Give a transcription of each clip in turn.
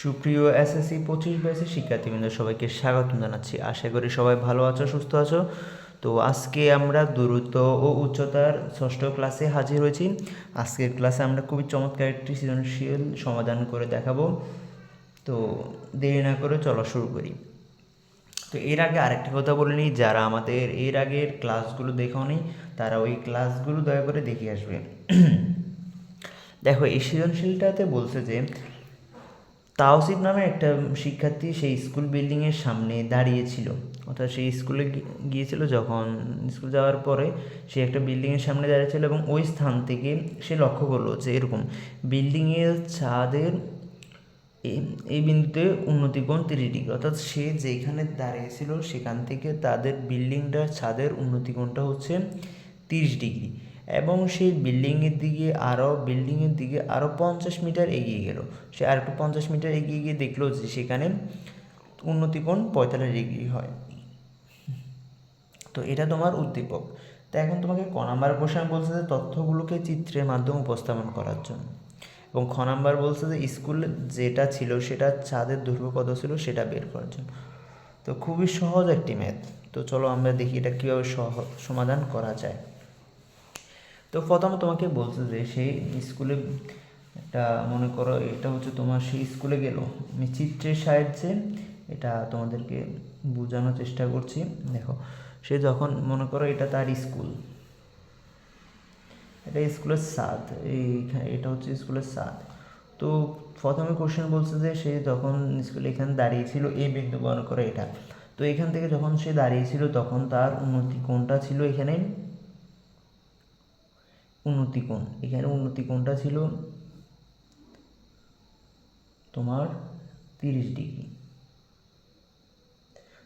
সুপ্রিয় এসএসসি পঁচিশ ব্যাচের শিক্ষার্থীবৃন্দ, সবাইকে স্বাগতম জানাচ্ছি। আশা করি সবাই ভালো আছো, সুস্থ আছো। তো আজকে আমরা দূরত্ব ও উচ্চতার ষষ্ঠ ক্লাসে হাজির হয়েছি। আজকের ক্লাসে আমরা খুবই চমৎকার একটি সৃজনশীল সমাধান করে দেখাবো। তো দেরি না করে চলো শুরু করি। তো এর আগে আরেকটা কথা বলে নিই, যারা আমাদের এর আগের ক্লাসগুলো দেখোনি তারা ওই ক্লাসগুলো দয়া করে দেখে আসবে। দেখো, এই সৃজনশীলটাতে বলছে যে তাওসিফ নামে একটা শিক্ষার্থী সেই স্কুল বিল্ডিংয়ের সামনে দাঁড়িয়েছিল। অর্থাৎ সেই স্কুলে গিয়েছিল যখন স্কুল যাওয়ার পরে সে একটা বিল্ডিংয়ের সামনে দাঁড়িয়েছিল এবং ওই স্থান থেকে সে লক্ষ্য করল যে এরকম বিল্ডিংয়ের ছাদের এই- বিন্দুতে উন্নতিকোণ তিরিশ ডিগ্রি। অর্থাৎ সে যেখানে দাঁড়িয়েছিল সেখান থেকে তাদের বিল্ডিংটার ছাদের উন্নতি কোণটা হচ্ছে তিরিশ ডিগ্রি। এবং সেই বিল্ডিংয়ের দিকে আরও বিল্ডিংয়ের দিকে আরও পঞ্চাশ মিটার এগিয়ে গেল। সে আর একটু পঞ্চাশ মিটার এগিয়ে গিয়ে দেখল যে সেখানে উন্নতিকোণ পঁয়তাল্লিশ ডিগ্রি হয়। তো এটা তোমার উদ্দীপক। তো এখন তোমাকে ক নাম্বার কোশ্চেন বলছে যে তথ্যগুলোকে চিত্রের মাধ্যমে উপস্থাপন করার জন্য। এবং খ নাম্বার বলছে যে স্কুলে যেটা ছিল সেটা ছাদের দৈর্ঘ্য কত ছিল সেটা বের করার জন্য। তো খুবই সহজ একটি ম্যাথ তো চলো আমরা দেখি এটা কীভাবে সমাধান করা যায়। তো প্রথমে তোমাকে বলছে যে সেই স্কুলে একটা, মনে করো এটা হচ্ছে তোমার সেই স্কুলে গেল। আমি চিত্রের সাহায্যে এটা তোমাদেরকে বোঝানোর চেষ্টা করছি। দেখো, সে যখন মনে করো এটা তার স্কুল, এটা স্কুলের সাদ এই এটা হচ্ছে স্কুলের সাদ তো প্রথমে কোশ্চেন বলছে যে সে যখন স্কুলে এখানে দাঁড়িয়েছিল এই বিন্দু মনে করো এটা। তো এখান থেকে যখন সে দাঁড়িয়েছিল, তখন তার উন্নতি কোনটা ছিল এখানে? উন্নতি কোণ এখানে উন্নতি কোণটা ছিল তোমার তিরিশ ডিগ্রি।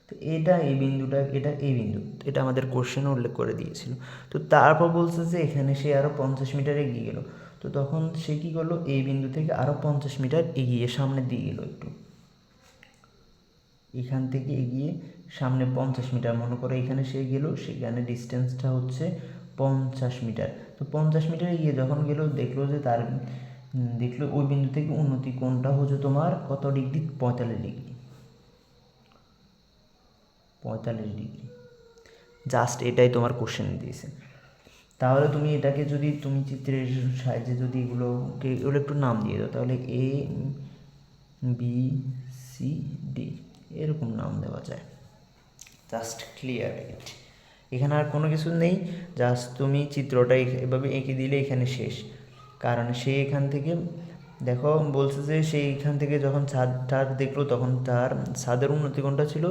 তো এটা এই বিন্দুটা, এটা এই বিন্দু, এটা আমাদের কোশ্চেনে উল্লেখ করে দিয়েছিল। তো তারপর বলছে যে এখানে সে আরও পঞ্চাশ মিটার এগিয়ে গেল। তো তখন সে কী করল? এই বিন্দু থেকে আরও পঞ্চাশ মিটার এগিয়ে সামনের দিকে গেলো একটু। এখান থেকে এগিয়ে সামনে পঞ্চাশ মিটার, মনে করো এখানে সে গেল, সেখানে ডিস্টেন্সটা হচ্ছে পঞ্চাশ মিটার। তো পঞ্চাশ মিটার গিয়ে যখন গেল, দেখল যে তার দেখল ওই বিন্দু থেকে উন্নতি কোণটা হচ্ছে তোমার কত ডিগ্রি? পঁয়তাল্লিশ ডিগ্রি। পঁয়তাল্লিশ ডিগ্রি। জাস্ট এটাই তোমার কোশ্চেন দিয়েছে। তাহলে তুমি এটাকে যদি, তুমি চিত্রের সাহায্যে যদি এগুলোকে, এগুলো একটু নাম দিয়ে দাও, তাহলে এ বি সি ডি এরকম নাম দেওয়া যায়। জাস্ট ক্লিয়ার ইট এখানে আর কোনো কিছু নেই জাস্ট তুমি চিত্রটা এভাবে এঁকে দিলে এখানে শেষ। কারণ সে এখান থেকে, দেখো বলছে যে সে এখান থেকে যখন ছাদটা দেখল তখন তার ছাদের উন্নতিকোণটা ছিল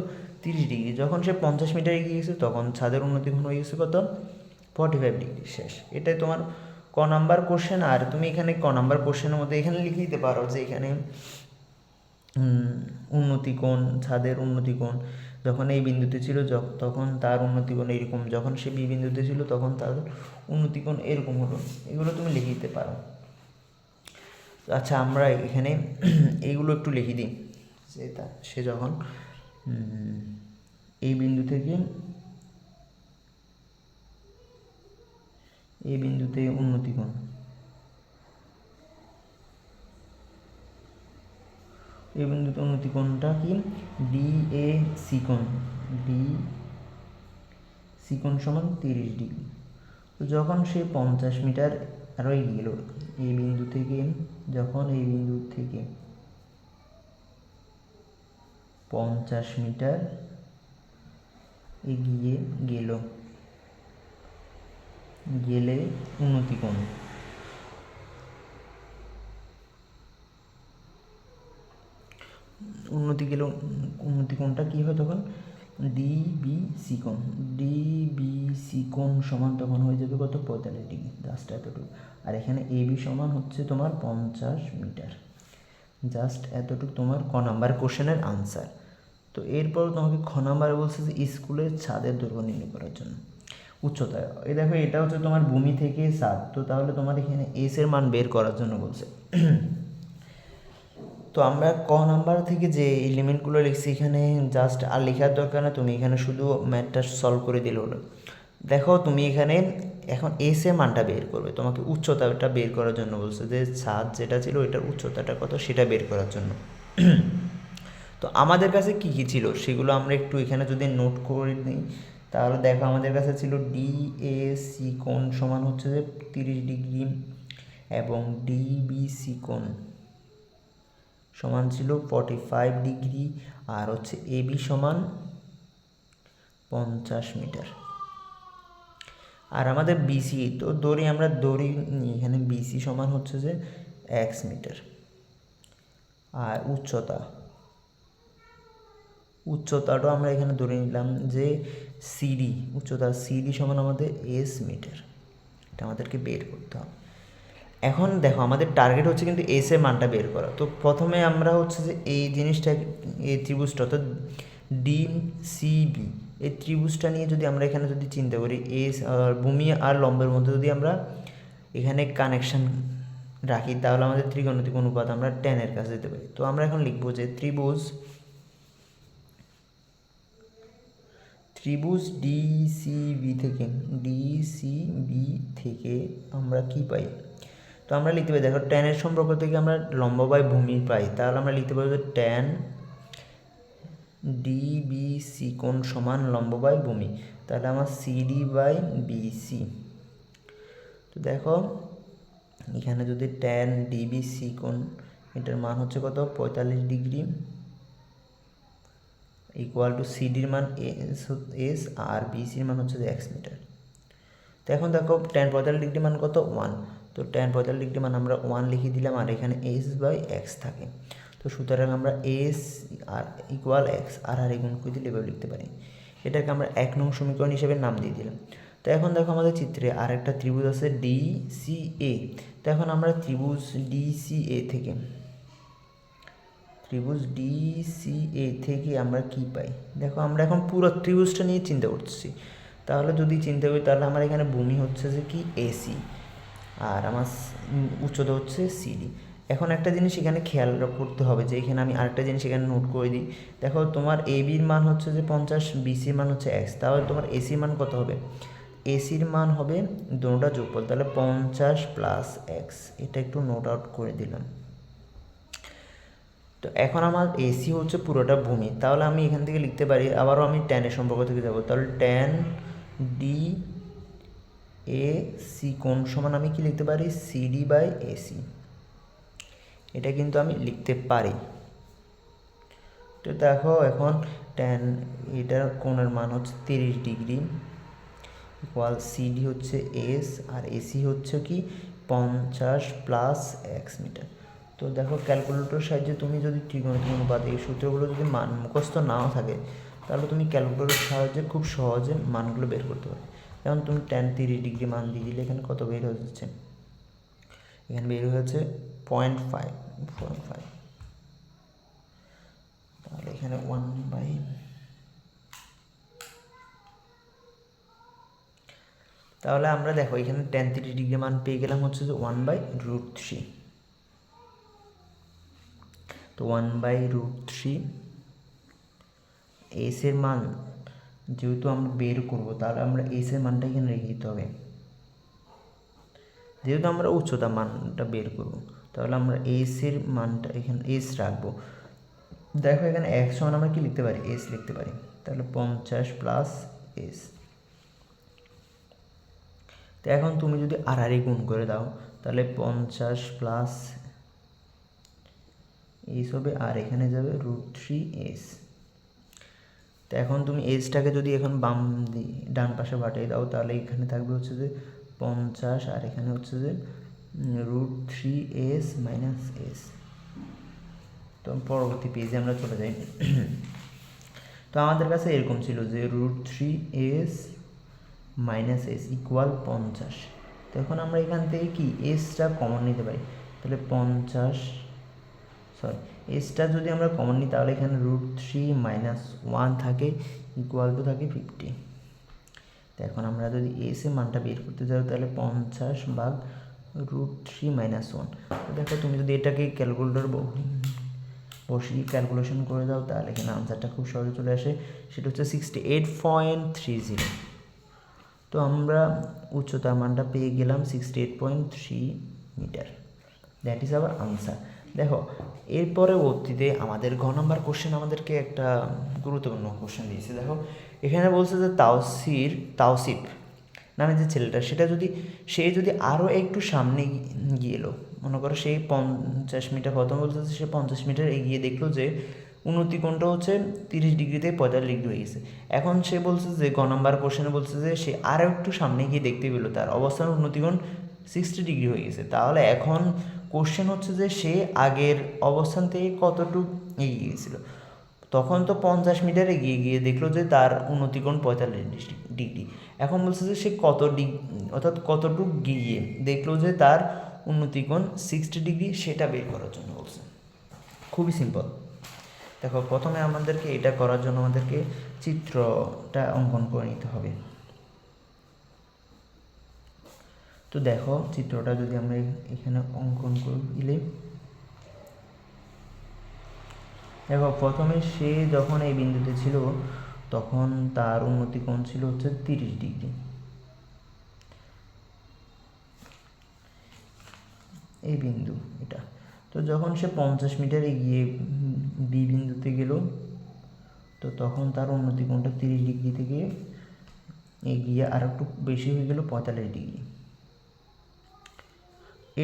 তিরিশ ডিগ্রি। যখন সে পঞ্চাশ মিটার এগিয়ে গেছে তখন ছাদের উন্নতিকোণ হয়ে গেছে কত? ফর্টি ফাইভ ডিগ্রি, শেষ। এটাই তোমার ক নাম্বার কোশ্চেন আর তুমি এখানে ক নাম্বার কোশ্চেনের মধ্যে এখানে লিখে দিতে পারো যে এখানে উন্নতি উন্নতিকোণ, ছাদের উন্নতিকোণ যখন এই বিন্দুতে ছিল তখন তার উন্নতি উন্নতিকোণ এরকম। যখন সে বি বিন্দুতে ছিল, তখন তার উন্নতি উন্নতিকোণ এরকম হলো। এগুলো তুমি লিখে দিতে পারো। আচ্ছা আমরা এখানে এইগুলো একটু লিখে দিই। যে তা, সে যখন এই বিন্দু থেকে, এই বিন্দুতে উন্নতি উন্নতিকোণ এই বিন্দুতে উন্নতিকোণটা কি? ডি এ সিকোণ ডি সিকোণ সমান তিরিশ ডিগ্রি। তো যখন সে পঞ্চাশ মিটার আরও গেল, এই বিন্দু থেকে, যখন এই বিন্দু থেকে পঞ্চাশ মিটার এগিয়ে গেল, গেলে উন্নতিকোণ উন্নতি গেল, উন্নতি কোণটা কী হয় তখন? ডি বি সি কোণ। ডি বি সি কোণ সমান তখন হয়ে যাবে কত? পঁয়তাল্লিশ ডিগ্রি জাস্ট এতটুকু আর এখানে এ বি সমান হচ্ছে তোমার পঞ্চাশ মিটার। জাস্ট এতটুকু তোমার ক নাম্বার কোশ্চেনের আনসার তো এরপর তোমাকে খ নাম্বার বলছে যে স্কুলের ছাদের দৈর্ঘ্য নির্ণয় করার জন্য। উচ্চতা এই দেখো, এটা হচ্ছে তোমার ভূমি থেকে ছাদ। তো তাহলে তোমার এখানে এস এর মান বের করার জন্য বলছে। তো আমরা ক নাম্বার থেকে যে এলিমেন্টগুলো লিখছি, এখানে জাস্ট আর লেখার দরকার না, তুমি এখানে শুধু ম্যাথটা সলভ করে দিলে হলো। দেখো, তুমি এখানে এখন এস মানটা বের করবে, তোমাকে উচ্চতাটা বের করার জন্য বলছে যে ছাদ যেটা ছিল ওইটার উচ্চতাটা কত, সেটা বের করার জন্য। তো আমাদের কাছে কী কী ছিল, সেগুলো আমরা একটু এখানে যদি নোট করে নিই, তাহলে দেখো আমাদের কাছে ছিল ডি এ সি কোণ সমান হচ্ছে যে তিরিশ ডিগ্রি, এবং ডিবিসি কোণ। সমান ছিল ফর্টি ফাইভ ডিগ্রি আর হচ্ছে এবি সমান পঞ্চাশ মিটার আর আমাদের বিসি তো দড়ি আমরা দড়ি এখানে বিসি সমান হচ্ছে যে এক্স মিটার আর উচ্চতা উচ্চতাটাও আমরা এখানে ধরে নিলাম যে সিডি উচ্চতা সিডি সমান আমাদের এস মিটার এটা আমাদেরকে বের করতে হবে। এখন দেখো, আমাদের টার্গেট হচ্ছে কিন্তু এস এর মানটা বের করা। তো প্রথমে আমরা হচ্ছে যে এই জিনিসটা, এই ত্রিভুজটা, অর্থাৎ ডি সিবি এই ত্রিভুজটা নিয়ে যদি আমরা এখানে যদি চিন্তা করি এস আর ভূমি আর লম্বের মধ্যে যদি আমরা এখানে কানেকশন রাখি, তাহলে আমাদের ত্রিকোণমিতিক অনুপাত আমরা টেনের কাছে যেতে পারি। তো আমরা এখন লিখব যে ত্রিভুজ ত্রিভুজ ডিসিবি থেকে ডিসিবি থেকে আমরা কি পাই? তো আমরা লিখতে পারি, দেখো ট্যানের সম্পর্ক থেকে আমরা লম্ব বাই ভূমি পাই, তাহলে আমরা লিখতে পারি ট্যান ডিবিসি কোণ সমান লম্ব বাই ভূমি, তাহলে আমার সিডি বাই বিসি তো দেখো এখানে যদি ট্যান ডিবিসি কোণ, এটার মান হচ্ছে কত? পঁয়তাল্লিশ ডিগ্রি ইকুয়াল টু সিডির মান এস এস আর বিসির মান হচ্ছে এক্স মিটার তো এখন দেখো টেন পঁয়তাল্লিশ ডিগ্রি মান কত? ওয়ান তো টেন পঁয়তাল্লিশ ডিগ্রি মান আমরা ওয়ান লিখে দিলাম আর এখানে এস বাই এক্স থাকে। তো সুতরাং আমরা S R equal X R আর গুণ করে দিলে এভাবে লিখতে পারি। এটাকে আমরা এক নং সমীকরণ হিসেবে নাম দিয়ে দিলাম। তো এখন দেখো আমাদের চিত্রে আর একটা ত্রিভুজ আছে ডি সি এ তো এখন আমরা ত্রিভুজ ডি সি এ থেকে, ত্রিভুজ ডি সি এ থেকে আমরা কি পাই? দেখো আমরা এখন পুরো ত্রিভুজটা নিয়ে চিন্তা করছি তাহলে যদি চিন্তা করি তাহলে আমার এখানে ভূমি হচ্ছে যে কি এসি আর আমার উচ্চতা হচ্ছে সিডি এখন একটা জিনিস এখানে খেয়াল করতে হবে যে এখানে আমি আরেকটা জিনিস এখানে নোট করে দিই। দেখো তোমার এ বির মান হচ্ছে যে পঞ্চাশ বিসির মান হচ্ছে এক্স তাহলে তোমার এসির মান কত হবে? এসির মান হবে দুটোটা যোগফল, তাহলে পঞ্চাশ প্লাস এক্স এটা একটু নোট আউট করে দিলাম। তো এখন আমার এসি হচ্ছে পুরোটা ভূমি, তাহলে আমি এখান থেকে লিখতে পারি, আবারও আমি ট্যানের সম্পর্ক থেকে যাব, তাহলে ট্যান ডি এ সি কোন সমান আমি কি লিখতে পারি? সিডি বাই এসি এটা কিন্তু আমি লিখতে পারি। তো দেখো এখন ট্যান এটার কোণের মান হচ্ছে তিরিশ ডিগ্রি। ইকুয়াল সিডি হচ্ছে এস আর এসি হচ্ছে কি? পঞ্চাশ প্লাস এক্স মিটার তো দেখো ক্যালকুলেটর সাহায্যে তুমি যদি ত্রিকোণমিতিক অনুপাত এই সূত্রগুলো যদি মান মুখস্থ নাও থাকে, তাহলে তুমি ক্যালকুলেটর সাহায্যে খুব সহজে মানগুলো বের করতে পারবে। যেমন তুমি টেন তিরিশ ডিগ্রি মান দিয়ে দিলে এখানে কত বের হয়ে যাচ্ছে? এখানে বের হয়েছে পয়েন্ট ফাইভ পয়েন্ট ফাইভ তাহলে এখানে ওয়ান বাই তাহলে আমরা দেখো এখানে টেন তিরিশ ডিগ্রি মান পেয়ে গেলাম হচ্ছে যে ওয়ান বাই রুট থ্রি তো ওয়ান বাই রুট থ্রি এসের মান যেহেতু আমরা বের করব, তাহলে আমরা এসের মানটা এখানে রেখে দিতে হবে। যেহেতু আমরা উচ্চতা মানটা বের করব, তাহলে আমরা এসের মানটা এখানে এস রাখব। দেখো এখানে একশো মান আমরা কি লিখতে পারি? এস লিখতে পারি। তাহলে পঞ্চাশ প্লাস এস তো এখন তুমি যদি আড়াআড়ি গুণ করে দাও, তাহলে পঞ্চাশ প্লাস এস হবে আর এখানে যাবে রুট থ্রি এস তো এখন তুমি এসটাকে যদি এখন বাম দিয়ে ডান পাশে বাটিয়ে দাও, তাহলে এখানে থাকবে হচ্ছে যে পঞ্চাশ, আর এখানে হচ্ছে যে root three S minus S তো পরবর্তী পেজে আমরা চলে যাই। তো আমাদের কাছে এরকম ছিল যে root three S minus S equal পঞ্চাশ। তো এখন আমরা এখান থেকে কি এসটা কমন নিতে পারি। তাহলে পঞ্চাশ সরি এসটা যদি আমরা কমন নিই, তাহলে এখানে রুট থ্রি মাইনাস ওয়ান থাকে ইকুয়াল টু থাকে ফিফটি তো এখন আমরা যদি এস মানটা বের করতে যাই, তাহলে পঞ্চাশ ভাগ রুট থ্রি মাইনাস ওয়ান দেখো, তুমি যদি এটাকে ক্যালকুলেটর বসিয়ে ক্যালকুলেশন করে দাও, তাহলে এখানে আনসারটা খুব সহজে চলে আসে। সেটা হচ্ছে sixty eight point three zero তো আমরা উচ্চতার মানটা পেয়ে গেলাম sixty eight point three metre that is our answer দেখো এর পরবর্তীতে আমাদের ঘ নম্বর কোশ্চেন আমাদেরকে একটা গুরুত্বপূর্ণ কোশ্চেন দিয়েছে। দেখো, এখানে বলছে যে তাওসির, তাওসিফ নামে যে ছেলেটা, সেটা যদি, সে যদি আরও একটু সামনে গিয়ে এলো, মনে করো সেই পঞ্চাশ মিটার, প্রথম বলছে যে সে পঞ্চাশ মিটার এগিয়ে দেখল যে উন্নতি কোণটা হচ্ছে তিরিশ ডিগ্রিতে পঁয়তাল্লিশ ডিগ্রি হয়ে গেছে। এখন সে বলছে যে গ নাম্বার কোশ্চেনে বলছে যে, সে আরও একটু সামনে গিয়ে দেখতে পেল, তার অবস্থান উন্নতি উন্নতিকোণ সিক্সটি ডিগ্রি হয়ে গেছে। তাহলে এখন কোশ্চেন হচ্ছে যে সে আগের অবস্থান থেকে কতটুকু এগিয়ে গিয়েছিল। তখন তো পঞ্চাশ মিটার এগিয়ে গিয়ে দেখল যে তার উন্নতিকোণ পঁয়তাল্লিশ ডিগ্রি। এখন বলছে যে সে কত ডিগ্রি অর্থাৎ কতটুকু গিয়ে দেখল যে তার উন্নতিকোণ সিক্সটি ডিগ্রি সেটা বের করার জন্য বলছে। খুবই সিম্পল দেখো, প্রথমে আমাদেরকে এটা করার জন্য আমাদেরকে চিত্রটা অঙ্কন করে নিতে হবে। তো দেখো, চিত্রটা যদি আমরা এখানে অঙ্কন করে দিলে দেখো, প্রথমে সে যখন এই বিন্দুতে ছিল, তখন তার উন্নতি কোণ ছিল হচ্ছে তিরিশ ডিগ্রি। এই বিন্দু, এটা। তো যখন সে পঞ্চাশ মিটার এগিয়ে বি বিন্দুতে গেল, তো তখন তার উন্নতি কোণটা তিরিশ ডিগ্রি থেকে এগিয়ে আর একটু বেশি হয়ে গেল পঁয়তাল্লিশ ডিগ্রি।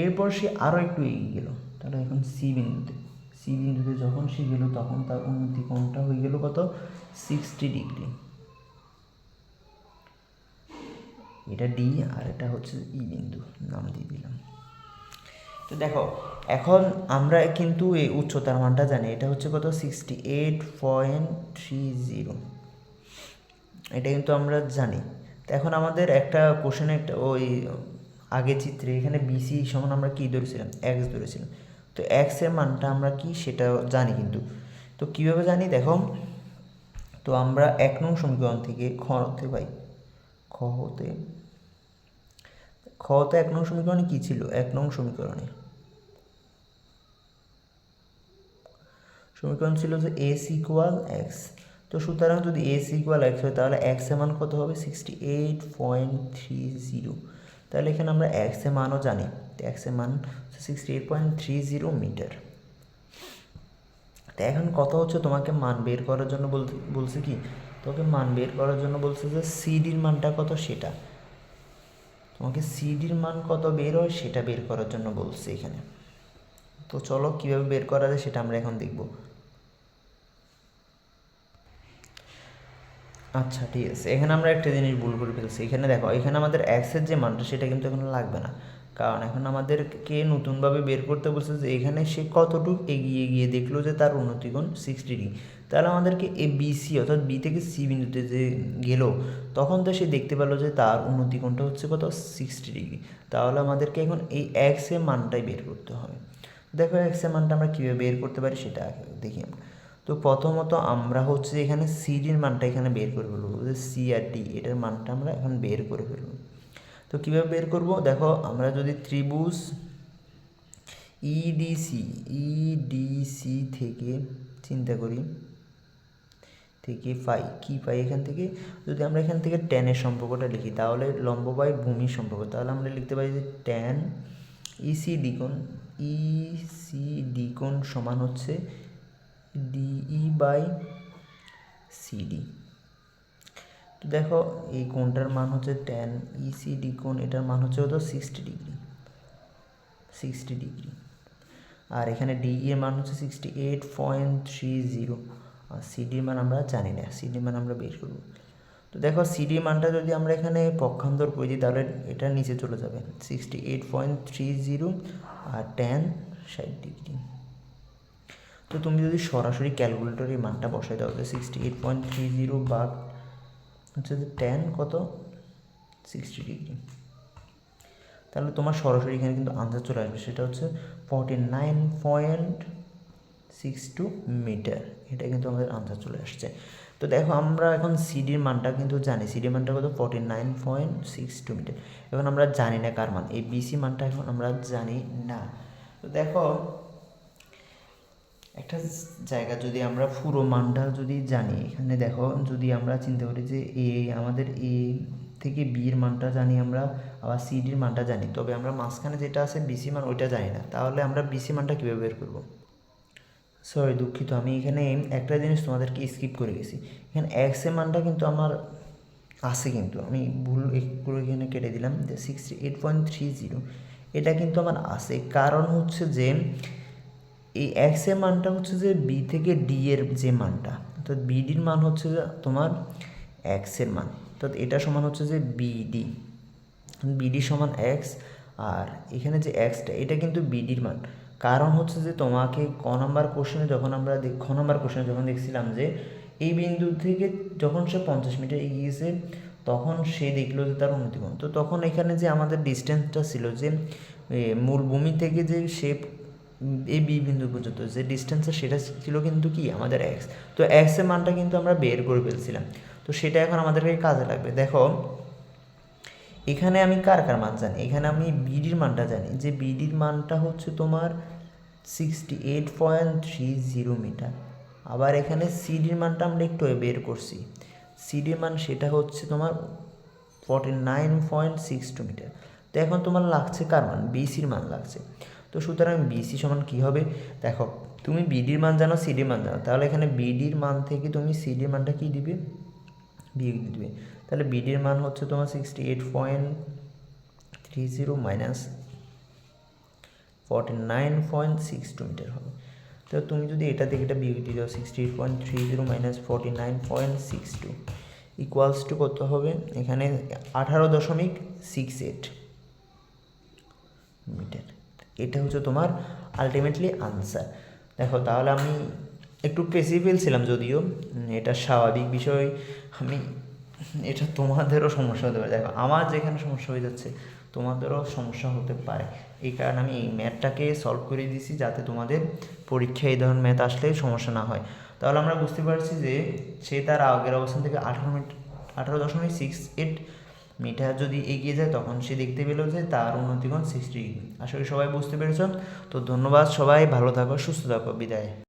এরপর সে আরও একটু এগিয়ে গেল। তাহলে এখন সি বিন্দুতে। সি বিন্দুতে যখন সে গেল, তখন তার উন্নতি কোণটা হয়ে গেল কত? সিক্সটি ডিগ্রি এটা ডি আর এটা হচ্ছে ই বিন্দু, নাম দিয়ে দিলাম। তো দেখো, এখন আমরা কিন্তু এই উচ্চতার মানটা জানি। এটা হচ্ছে কত? Sixty eight point three zero এটা কিন্তু আমরা জানি। তো এখন আমাদের একটা কোশ্চেনে একটা ওই আগে চিত্রে, এখানে বিসি সমান আমরা কী ধরেছিলাম? এক্স ধরেছিলাম। তো এক্সের মানটা আমরা কি সেটা জানি কিন্তু। তো কীভাবে জানি? দেখো। তো আমরা এক নং সমীকরণ থেকে খ হতে পাই খ হতে খ হতে এক নং সমীকরণে কী ছিল? এক নং সমীকরণে। সমীকরণ ছিল যে এস ইকুয়াল এক্স তো সুতরাং যদি এস ইকুয়াল এক্স হয়, তাহলে এক্সের মান কত হবে? Sixty eight point three zero তাহলে এখানে আমরা এক্সের মানও জানি। এক্সের মান sixty eight point three zero metre তো এখন কথা হচ্ছে তোমাকে মান বের করার জন্য বলছে কি? তোমাকে মান বের করার জন্য বলছে যে সিডির মানটা কত? সেটা। তোমাকে সিডির মান কত বের হয়? সেটা বের করার জন্য বলছে এখানে। তো চলো কীভাবে বের করা যায় সেটা আমরা এখন দেখব। আচ্ছা ঠিক আছে। এখানে আমরা একটা জিনিস ভুল করে ফেলছি। এখানে দেখো, এখানে আমাদের এক্সের যে মানটা, সেটা কিন্তু এখানে লাগবে না। কারণ এখন আমাদেরকে নতুনভাবে বের করতে বলছে যে, এখানে সে কতটুকু এগিয়ে গিয়ে দেখল যে তার উন্নতিগুণ সিক্সটি ডিগ্রি তাহলে আমাদেরকে এ বিসি অর্থাৎ বি থেকে সি বিন্দুতে যে গেল, তখন তো সে দেখতে পেল যে তার উন্নতিকোণটা হচ্ছে কত? সিক্সটি ডিগ্রি তাহলে আমাদেরকে এখন এই এক্সের মানটাই বের করতে হবে। দেখো এক্সের মানটা আমরা কীভাবে বের করতে পারি সেটা দেখি আমরা। তো প্রথমত আমরা হচ্ছে এখানে সিডির মানটা এখানে বের করে ফেলব, যে সি আর ডি এটার মানটা আমরা এখন বের করে ফেলব। তো কীভাবে বের করব? দেখো, আমরা যদি ত্রিভুজ ইডিসি ইডিসি থেকে চিন্তা করি, থেকে পাই কী পাই এখান থেকে? যদি আমরা এখান থেকে ট্যানের সম্পর্কটা লিখি, তাহলে লম্ব বাই ভূমির সম্পর্ক। তাহলে আমরা লিখতে পারি যে ট্যান ইসি ডিকোণ ইসি ডিকোণ সমান হচ্ছে ডিই বাই সিডি তো দেখো, এই কোণটার মান হচ্ছে টেন ইসিডি কোণ, এটার মান হচ্ছে কত সিক্সটি ডিগ্রি সিক্সটি ডিগ্রি আর এখানে ডি এর মান হচ্ছে sixty eight point three zero আর সিডির মান আমরা জানি না। সিডির মান আমরা বের করব। তো দেখো সিডি মানটা যদি আমরা এখানে পক্ষান্তর করে দিই তাহলে এটা নিচে চলে যাবে। Sixty eight point three zero আর টেন ষাট ডিগ্রি তো তুমি যদি সরাসরি ক্যালকুলেটরে মানটা বসাই দাও যে sixty eight point three zero বা হচ্ছে টেন কত? সিক্সটি ডিগ্রি তাহলে তোমার সরাসরি এখানে কিন্তু আনসার চলে আসবে, সেটা হচ্ছে forty nine point six two metre এটা কিন্তু আমাদের আনসার চলে আসছে। তো দেখো, আমরা এখন সিডির মানটা কিন্তু জানি। সিডির মানটা কত? Forty nine point six two metre এখন আমরা জানি না কার মান। এই বিসি মানটা এখন আমরা জানি না। তো দেখো একটা জায়গা যদি আমরা পুরো মানটা যদি জানি, এখানে দেখো যদি আমরা চিন্তা করি যে এ আমাদের এ থেকে বির মানটা জানি আমরা, আবার সিডির মানটা জানি, তবে আমরা মাঝখানে যেটা আছে বিসি মান ওইটা জানি না, তাহলে আমরা বিসি মানটা কীভাবে বের করব? সরি দুঃখিত, আমি এখানে একটা জিনিস তোমাদেরকে স্কিপ করে গেছি, এখানে এক্সের মানটা কিন্তু আমার আছে কিন্তু, আমি ভুল একটু এখানে কেটে দিলাম, যে sixty eight point three zero এটা কিন্তু আমার আছে, কারণ হচ্ছে যে এই এক্সের মানটা হচ্ছে যে বি থেকে ডি এর যে মানটা, অর্থাৎ বিডির মান হচ্ছে যে তোমার এক্সের মান, অর্থাৎ এটা সমান হচ্ছে যে বিডি বিডি সমান এক্স আর এখানে যে এক্সটা এটা কিন্তু বিডির মান। কারণ হচ্ছে যে তোমাকে ক নাম্বার কোশ্চেনে যখন আমরা খ নাম্বার কোশ্চেনে যখন দেখছিলাম যে এই বিন্দু থেকে যখন সে পঞ্চাশ মিটার এগিয়েছে তখন সে দেখল যে তার উন্নতি উন্নতিকোণ তো তখন এখানে যে আমাদের ডিস্টেন্সটা ছিল যে মূল ভূমি থেকে যে সে এই বি বিন্দু পর্যন্ত, যে ডিস্টেন্সটা সেটা ছিল কিন্তু কি? আমাদের এক্স তো এক্সের মানটা কিন্তু আমরা বের করে ফেলছিলাম। তো সেটা এখন আমাদেরকে কাজে লাগবে। দেখো, এখানে আমি কার কার মান জানি? এখানে আমি বিডির মানটা জানি। যে বিডির মানটা হচ্ছে তোমার sixty eight point three zero metre আবার এখানে সিডির মানটা আমরা একটু বের করছি। সিডির মান সেটা হচ্ছে তোমার forty nine point six two metre তো এখন তোমার লাগছে কার মান? বিসির মান লাগছে। তো সুতরাং বিসি সমান কী হবে? দেখো, তুমি বিডির মান জানো সিডির মান জানো। তাহলে এখানে বিডির মান থেকে তুমি সিডির মানটা কী দিবে? বিয়োগ দিবে। তাহলে বিডির মান হচ্ছে তোমার sixty eight point three zero minus forty nine point six two metre হবে। তো তুমি যদি এটা থেকে এটা বিয়োগ দিয়ে দাও sixty eight point three zero minus forty nine point six two equals to কত হবে? এখানে আঠারো দশমিক সিক্স এইট মিটার এটা হচ্ছে তোমার আলটিমেটলি আনসার দেখো, তাহলে আমি একটু পেছিয়ে ফেলছিলাম যদিও এটা স্বাভাবিক বিষয়, আমি, এটা তোমাদেরও সমস্যা হতে পারে। দেখো, আমার যেখানে সমস্যা হয়ে যাচ্ছে, তোমাদেরও সমস্যা হতে পারে। এই কারণে আমি এই ম্যাথটাকে সলভ করে দিয়েছি যাতে তোমাদের পরীক্ষায় এই ধরনের ম্যাথ আসলে সমস্যা না হয়। তাহলে আমরা বুঝতে পারছি যে সে তার আগের অবস্থান থেকে আঠারো মিনিট, আঠারো দশমিক সিক্স এইট মিটার যদি এগিয়ে যায়, তখন সে দেখতে পেল যে তার উন্নতিগণ সৃষ্টি। আশা করি সবাই বুঝতে পেরেছ? তো ধন্যবাদ সবাই, ভালো থাকো, সুস্থ থাকো, বিদায়।